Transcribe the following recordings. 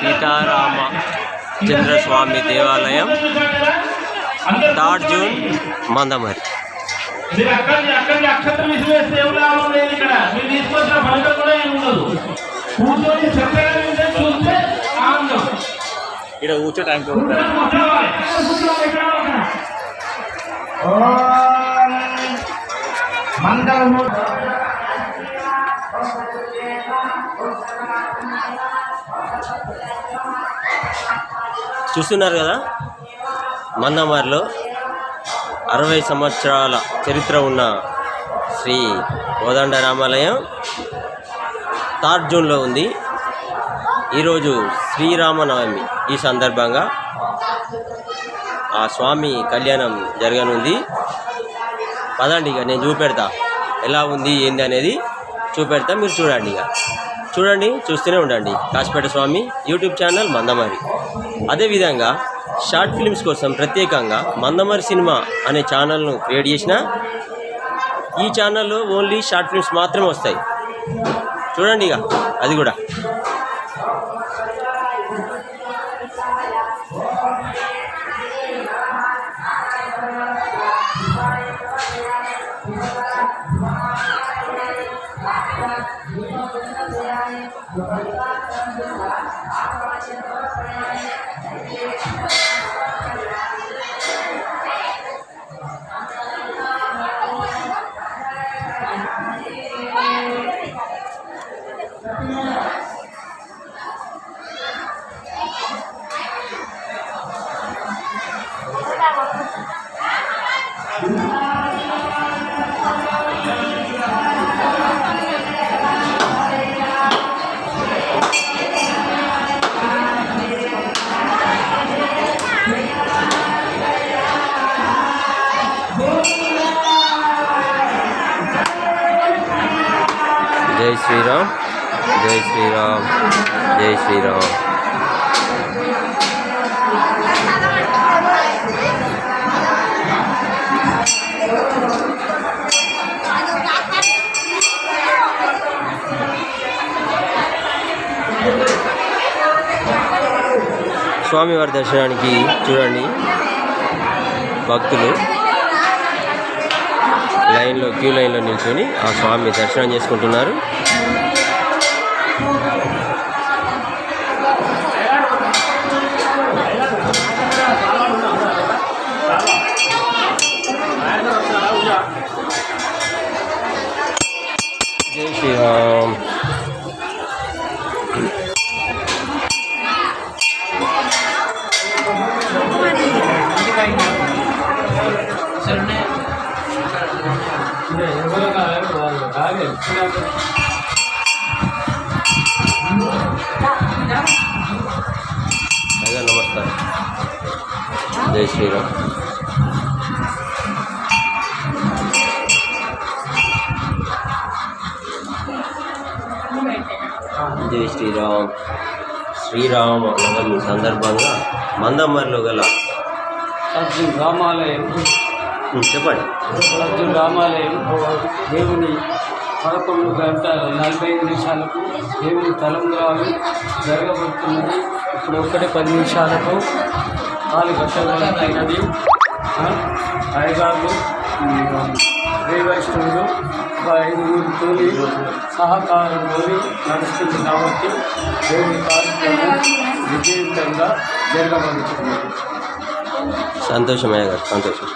సీతారామ చంద్రస్వామి దేవాలయం third June Mandamarri మీరు అక్కడ అక్కడ అక్షత్రం విసిరేస్తే ఏం లాభం లేదు ఇక్కడ. మీరు తీసుకొచ్చిన ఫలితం కూడా ఏమి ఉండదు. కూర్చొని చక్కగా వింటే చూస్తే ఆనందం. ఇక్కడ కూర్చోటానికి కూర్చొని చూస్తున్నారు కదా? మందమారిలో అరవై సంవత్సరాల చరిత్ర ఉన్న శ్రీ కోదండ రామాలయం థర్డ్ జూన్లో ఉంది. ఈరోజు శ్రీరామనవమి ఈ సందర్భంగా ఆ స్వామి కళ్యాణం జరగనుంది. పదండి ఇక నేను చూపెడతా. ఎలా ఉంది ఏంది అనేది చూపెడతా. మీరు చూడండి ఇక. చూడండి చూస్తూనే ఉండండి. కాసిపేట స్వామి యూట్యూబ్ ఛానల్ మందమారి అదేవిధంగా షార్ట్ ఫిల్మ్స్ కోసం ప్రత్యేకంగా మందమరి సినిమా అనే ఛానల్ను క్రియేట్ చేసిన ఈ ఛానల్లో ఓన్లీ షార్ట్ ఫిల్మ్స్ మాత్రమే వస్తాయి. చూడండి ఇక అది కూడా. జై శ్రీరామ్. జై శ్రీరామ్ జై శ్రీరామ్. స్వామివారి దర్శనానికి చూడండి భక్తులు. లైన్లో క్యూ లైన్లో నిల్చొని ఆ స్వామి దర్శనం చేసుకుంటున్నారు. అయ్యా నమస్కారం జై శ్రీరామ్. జై శ్రీరామ్ శ్రీరామ నవమి సందర్భంగా మందమరిలో గల రామాలయం చెప్పండి. అర్జున్ రామాలయం దేవుని పదకొండు గంటల నలభై ఐదు నిమిషాలకు దేవుని తలంబ్రాలు జరగబడుతున్నది. ఇప్పుడు ఒక్కటే పది నిమిషాలకు కాలు కట్టబడుతున్నది అయ్యగారు శ్రీ వైష్ణవులు ఒక ఐదుగురితో సహకారంతో నడుస్తుంది కాబట్టి దేవుని కార్యక్రమం విజయవంతంగా జరగబడుతున్నది సంతోషమయ్య గారు సంతోషం.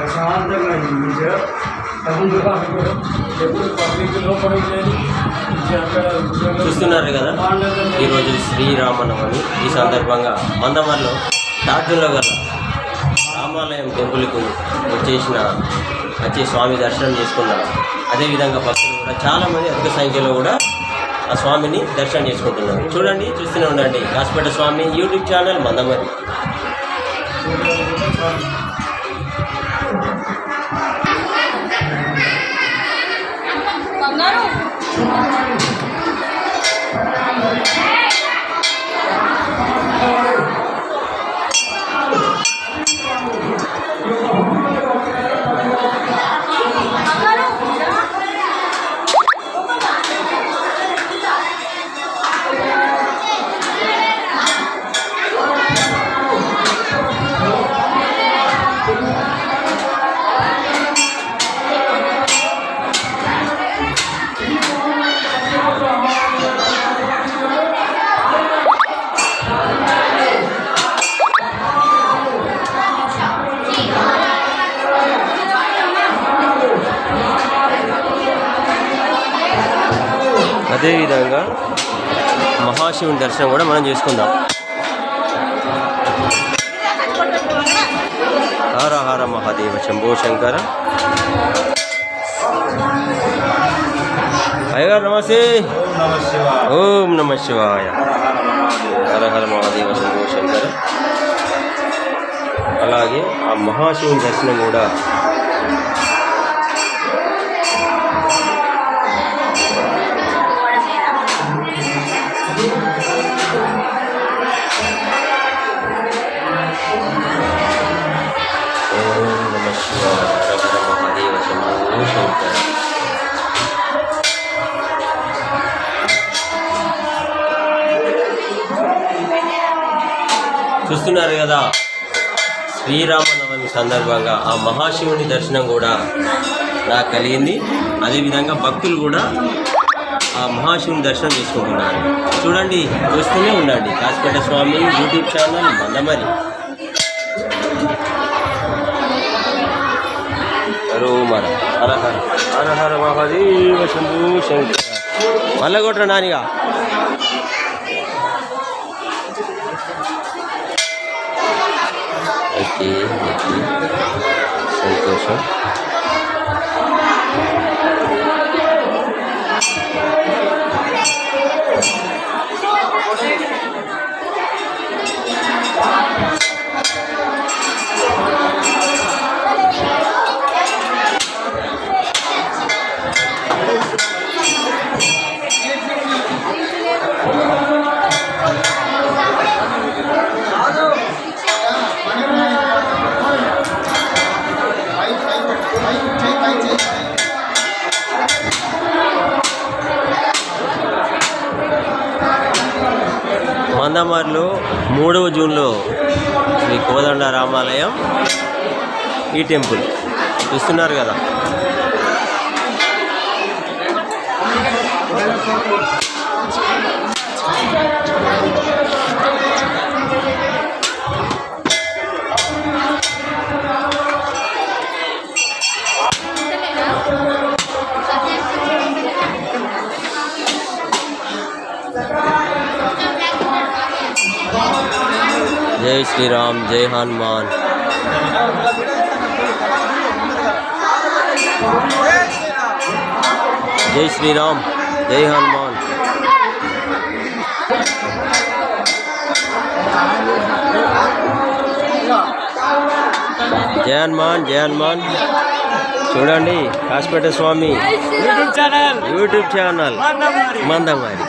ప్రశాంతంగా చూస్తున్నారు కదా ఈరోజు శ్రీరామనవమి. ఈ సందర్భంగా మందమరిలో డాక్టర్లో గల రామాలయం టెంపుల్కు వచ్చేసిన వచ్చి స్వామి దర్శనం చేసుకున్నారు. అదేవిధంగా భక్తులు కూడా చాలామంది అధిక సంఖ్యలో కూడా ఆ స్వామిని దర్శనం చేసుకుంటున్నాం చూడండి చూస్తూనే ఉండండి. కాసిపేట స్వామి యూట్యూబ్ ఛానల్ మందమరి మహాశివుని దర్శనం కూడా మనం చేసుకుందాం. హర హర మహాదేవ శంభో శంకర. అయ్యగారు నమస్తే. ఓం నమ శివాయ. హర హర మహాదేవ శంభో శంకర. అలాగే ఆ మహాశివుని దర్శనం కూడా చూస్తున్నారు కదా. శ్రీరామనవమి సందర్భంగా ఆ మహాశివుని దర్శనం కూడా నాకు కలిగింది. అదేవిధంగా భక్తులు కూడా ఆ మహాశివుని దర్శనం చేసుకుంటున్నారు. చూడండి చూస్తూనే ఉండండి. Kasipeta Swami YouTube channel Mandamarri. హరోమర హర హర. మహాదేవ శంభు శంకర. మళ్ళా కొట్ర నానిగా. aquí, aquí, seis cosas. మందమార్లో మూడవ జూన్లో శ్రీ కోదండ రామాలయం ఈ టెంపుల్. చూస్తున్నారు కదా. జై శ్రీరామ్ జై హనుమాన్. జై శ్రీరామ్ జై హనుమాన్. జై హనుమాన్ జై హనుమాన్. చూడండి కాసిపేట స్వామి యూట్యూబ్ ఛానల్. మందమారి.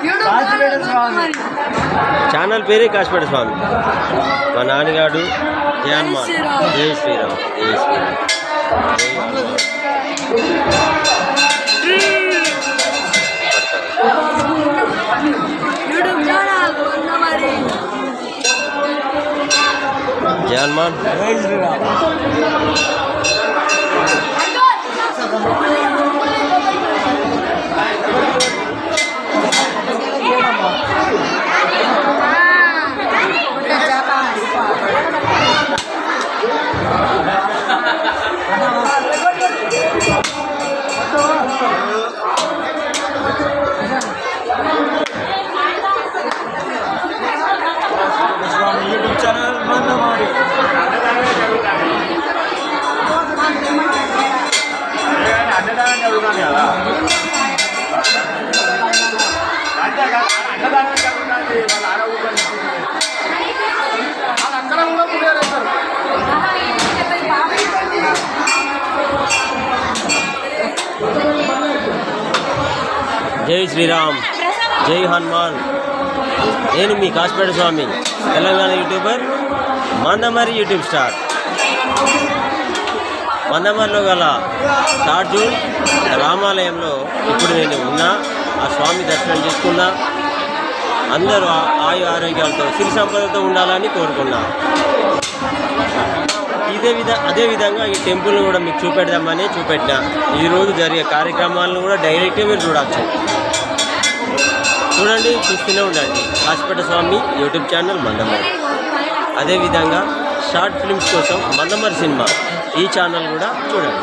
స్వామి ఛానల్ పేరే కాసిపేట స్వామి మా నాన్నగాడు జై హనుమాన్ జై శ్రీరామ్ జై శ్రీరామ్ జై హనుమాన్ యూట్యూబ్ ఛానల్ మరి. జై హనుమాన్ జై శ్రీరామ్ జై శ్రీరామ్. జై హనుమాన్. నేను మీ Kashmira Swami Telangana YouTuber Mandamarri YouTube star. మందమరిలో గల తార్జూన్ రామాలయంలో ఇప్పుడు నేను ఉన్నా ఆ స్వామి దర్శనం చేసుకున్నా. అందరూ ఆయు ఆరోగ్యాలతో సిరి సంపదతో ఉండాలని కోరుకున్నా. ఇదే విధ అదే విధంగా ఈ టెంపుల్ని కూడా మీకు చూపెడదామని చూపెట్టిన. ఈరోజు జరిగే కార్యక్రమాలను కూడా డైరెక్ట్గా మీరు చూడవచ్చు చూడండి చూస్తూనే ఉండండి. హాస్పిటల్ స్వామి యూట్యూబ్ ఛానల్ మందమరి. అదేవిధంగా షార్ట్ ఫిల్మ్స్ కోసం మందమర్ సినిమా ఈ ఛానల్ కూడా చూడండి.